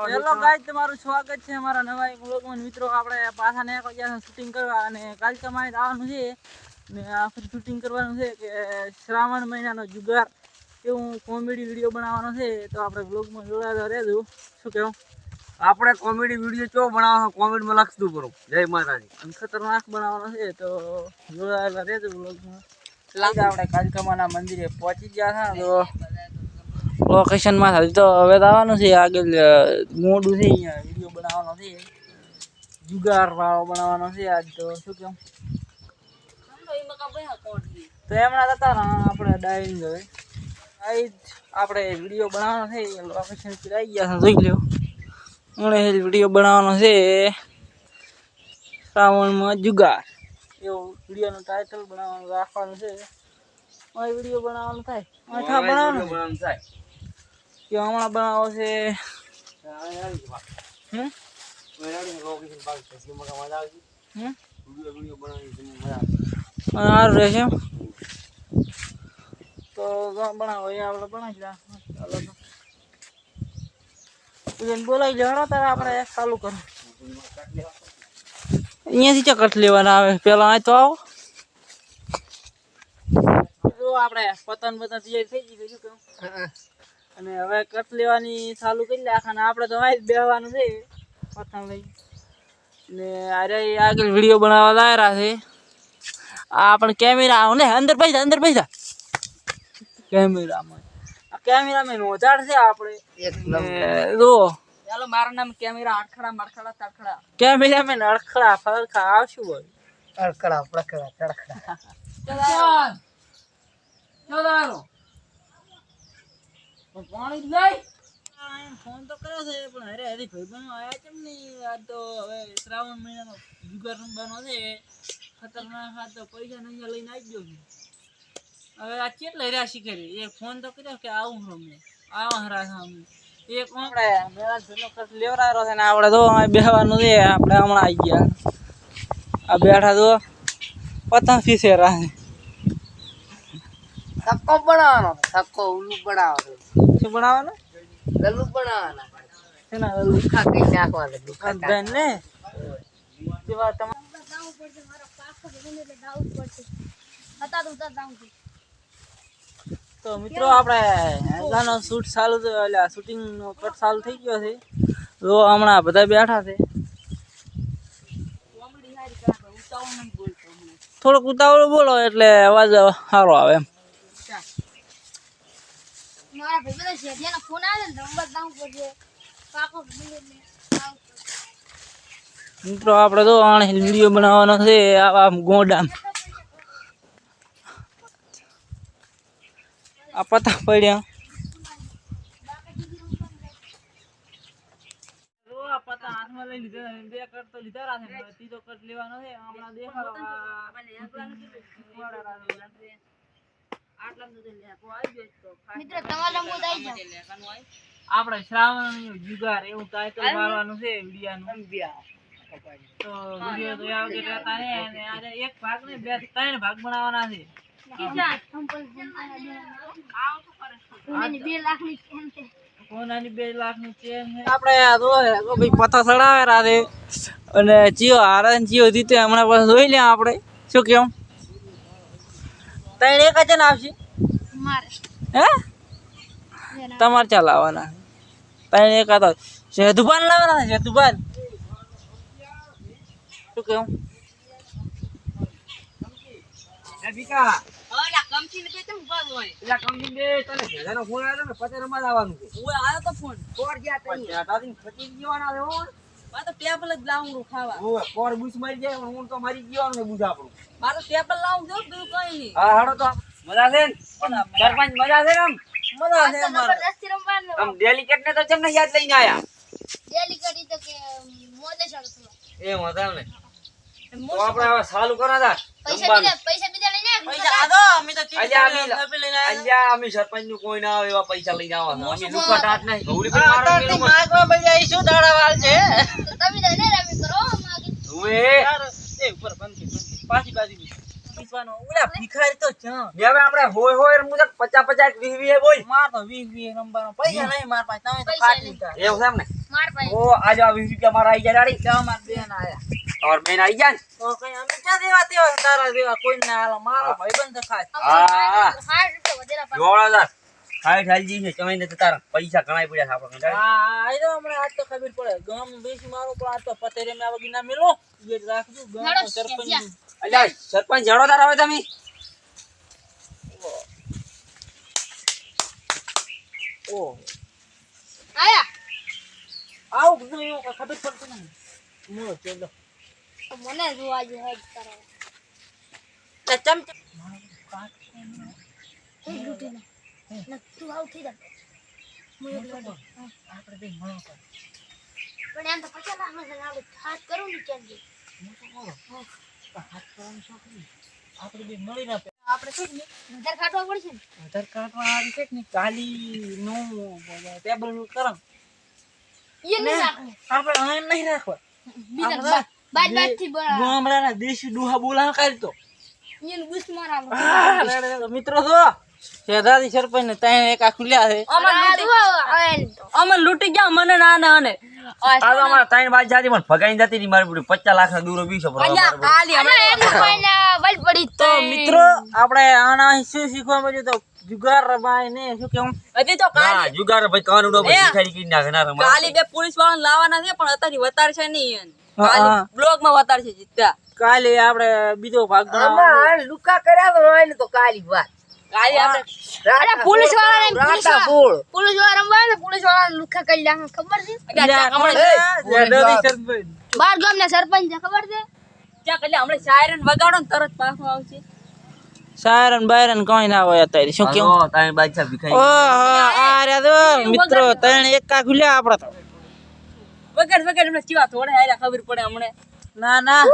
Hello guys તમારું સ્વાગત છે અમારા નવા વ્લોગમાં. મિત્રો આપણે પાછા ને ગયા શૂટિંગ કરવા અને કાલ તમારે આવવાનું છે. ને આખું શૂટિંગ કરવાનું છે કે શ્રાવણ મહિનાનો જુગાર એવું કોમેડી વીડિયો બનાવવાનો છે. તો આપણે વ્લોગમાં જોડાતા રહેજો. શું કહેવું આપણે કોમેડી વીડિયો ચો બનાવવાનો કોમેડીમાં લખતું કરો? જય માતાજી. અને ખતરનાક બનાવવાનો છે. તો જોડાયેલા રહેજો વ્લોગમાં. આપણે કાલકામાના મંદિરે પહોંચી ગયા હતા તો લોકેશનમાં હજી તો હવે તો આવવાનું છે આગળ મોડું છે અહીંયા. વીડિયો બનાવવાનો છે. જુગાર વાળો બનાવવાનો છે આજ તો. શું કેમ? તો એમના હતા આપણે ડાયરી હવે. આજ આપણે વીડિયો બનાવવાનો છે. લોકેશન આવી ગયા છે જોઈ લો હમણાં વીડિયો બનાવવાનો છે. શ્રાવણમાં જુગાર. એવું વિડીયોનું ટાઇટલ બનાવવાનું રાખવાનું છે. વીડિયો બનાવવાનું થાય. બનાવવાનું થાય. કે હમણાં બનાવો છે. સારું રહેશે તો બનાવો, એ આપણે બનાવી બોલાવી હળો તારે આપણે ચાલુ કરો અહીંયાથી ચકટ લેવાના આવે. પેલા આ તો આવો. આપણે પતંગ બતંગ તૈયાર થઈ ગઈ કેવું અને હવે કટ લેવાની ચાલુ કરી લે. આખા આપણે તો અહીં જ બેહવાનું છે. પતંગ લઈ ને અરે આગળ વીડિયો બનાવવા લાયરા છે. આ પણ કેમેરા ને. અંદર પૈસા અંદર પૈસા કેમેરામાં. આ કેમેરામેન ઓજાડ છે આપણે. જો. ચાલો મારું નામ કેમેરા અડખડા મડખડા તડખડા. કેમેરામેન અડખડા ફરખા આવશું હોય તડખડા. પડકડા તડકડા પાણી લઈ ફોન તો કર્યો છે પણ અરે હરી ભાઈ આવ્યા કેમ નહીં? આ તો હવે શ્રાવણ મહિનાનો જુગાર રમવાનો છે. ખતરનાક આ તો પૈસા નહીં લઈને આવી ગયો હવે આ કેટલા રહ્યા શીખરી? એ ફોન તો કર્યો કે આવું રમે આવા હરા સામે એક આપણે મેળા જૂનો ખર્ચ લેવડાવ્યો છે ને આપણે તો અહીં બેહવાનું છે આપણે હમણાં આવી ગયા. આ બેઠા તો પતંગ પીસે રાહ થક્કો બનાવવાનો સક્કો ઉલ્લુ બનાવવાનો શું બનાવવાનો? લલ્લુ બનાવવાનો નાખવાના ને જેવા તમારે તો મિત્રો આપણે હેંગાનો શૂટ ચાલુ થયો એટલે શૂટિંગ નો કટ ચાલુ થઈ ગયો છે. તો હમણાં બધા બેઠા છે. થોડોક ઉતાવળ બોલો એટલે અવાજ સારો આવે એમ. મારા ભાઈ બધા શેઠિયાનો ફોન આવે ને નંબર દાવું પડશે કાકો મિત્રો આપણે તો આણે વીડિયો બનાવવાનો છે આવા ગોડામ. આ પતા પડ્યા. લીધા છે. બે કટ તો લીધા રાખે ત્રીજો કટ લેવાનો છે. હમણાં દેખાડો. મિત્ર તમારા રમવું આપણે શ્રાવણ જુગાર એવું ટાઈટલ મારવાનું છે વિડીયાનું. તો વીડિયો તો આવ કે રહેતા ને અને આજે એક ભાગ ને બે ત્રણ ભાગ બનાવવાના છે. કોઈની બે લાખની ચેન છે. સોનાની બે લાખની ચેન છે? આપણે આ જો હે, તો ભાઈ પથ્થર ચડાવે રાતે અને જીઓ હારે જીઓ જીતે હમણાં પાસે જોઈ લે આપણે. શું કેમ? ત્રણ એક જ ને આવશે? મારે. હે? તમારે ચલાવવાના ત્રણ એક હતા સેતુભાન લાવવાના છે શું ભેગાનો ફોન આવ્યો જવાનું તો ફોન ફોન ગયા હો. આ તો ટેબલ જ લાવું ખાવા. ઓય કોર બુસ મારી જાય હું તો મારી ગયો ને બુજ આપણું. મારું ટેબલ લાવું જો બીજું કઈ નહીં. હા હાડો તો. મજા છે સરપંચ મજા છે આમ? મજા છે મારે આમ ડેલિકેટ ને તો ચમ ને યાદ લઈને આયા? ડેલી તો કે મોદે એ મજા ને. તો આપણે હવે ચાલુ કરો તા પૈસા બીજા પૈસા બીજા લઈને આવ. પૈસા આ દો અમે તો અલ્યા અમે ચીટી લઈને આવ્યા અલ્યા અમે સરપંચનું કોઈ ના એવા પૈસા લઈને આવવાના અમે લુકા નહીં ગૌરી માગવા મજા આવી શું દાડા છે તમે તો રમી કરો માગે એ ઉપર બંધ થઈ, બંધ થઈ. પાછી બાજુ પીસવાનો. ઓલા ભિખારી તો ચા. બે હવે આપણે હોય હોય મુજબ પચાસ પચાસ વીસ વીસ બોલ માર તો વીસ વીસ રમવાનો. પૈસા નહીં માર પાસે. તમે તો પૈસા લીધા. એવું છે ને માર ઓ આજે આ વીસ રૂપિયા મારા આઈ જાય તો અમાર બેન આયા તમાર બેન આઈ જાય ને તો કઈ અમે ક્યાં દેવા તેવા તારા દેવા કોઈ ના હાલો મારો ભાઈબંધ ખાસ હા. જોડા ખાઈ ઠાલજી છે તમે ને તારા પૈસા ઘણા પડ્યા છે આપણે. હા આઈ તો હમણાં આજ તો ખબર પડે ગામ બેસી મારો પણ આ તો પતેરે મેં વગી ના મેલો એ રાખજો ગામ સરપંચ. અલ્યા સરપંચ જડો તાર હવે તમે ઓ આયા આવું બધું ખબર પડતી નહીં મોળો ચેલો તો મને જોવા જો હેડ કરો તે ચમચ એક લૂંટીને ને તું આવું થઈ જા હું એક આપણે બે મળો કર પણ એમ તો પચાસ લાખનો છે ને હાથ કરું ને કેમ હાથ કરવાનું શોખ નહીં આપણે બે મળી આપણે શું ને વધારે ખાટવા પડશે ને? આધાર કાર્ડમાં આવી છે ને કાલી નું ટેબલનું કરમ એ નહીં રાખવું આપણે અહીં નહીં રાખવા બીજા આપણે બા- બાજ બાજથી ગામડાના દેશી ડુહા બોલા કાઢી તો. એને બુસ્ટ મિત્રો તો શેઠાથી સરપંચ ને ત્યાં એક આ ખુલ્યા છે. અમે લૂંટી ગયા મને ના ના અને આ તો ત્રણ બાજ જાતી પણ ભગાઈ જતી ની મારી પૂરી પચાસ લાખ ના દૂરો બીસો પર તો મિત્રો આપણે આના શું શીખવા મળ્યું તો જુગાર ભાઈ ને શું કેવું? હજી તો ના જુગાર ભાઈ કાન ઉડો ભાઈ ભિખારી કરી નાખે કાલી બે પોલીસવાળા લાવવાના છે પણ અત્યારે વતાર છે નહીં. બ્લોગમાં વતાર છે કાલે આપણે બીજો ભાગ બનાવવાનો લુકા કર્યા હોય ને તો કાલી વાત. કાલી આપણે અરે પોલીસવાળા પોલીસવાળા પોલીસવાળા લુખા કરી નાખે ખબર છે? શેઠાથી સરપંચ. બાર સરપંચ ખબર છે? ક્યાં એટલે હમણાં શાયરન વગાડો ને તરત પાછો આવશે. સાયરન બાયરન કઈ ના હોય અત્યારે. શું કેવું ઓહો આ મિત્રો ત્રણ એકા ખુલ્યા આપડે તો. વગાડ વગર એમને કેવા થોડે હાર્યા ખબર પડે હમણાં. ના ના.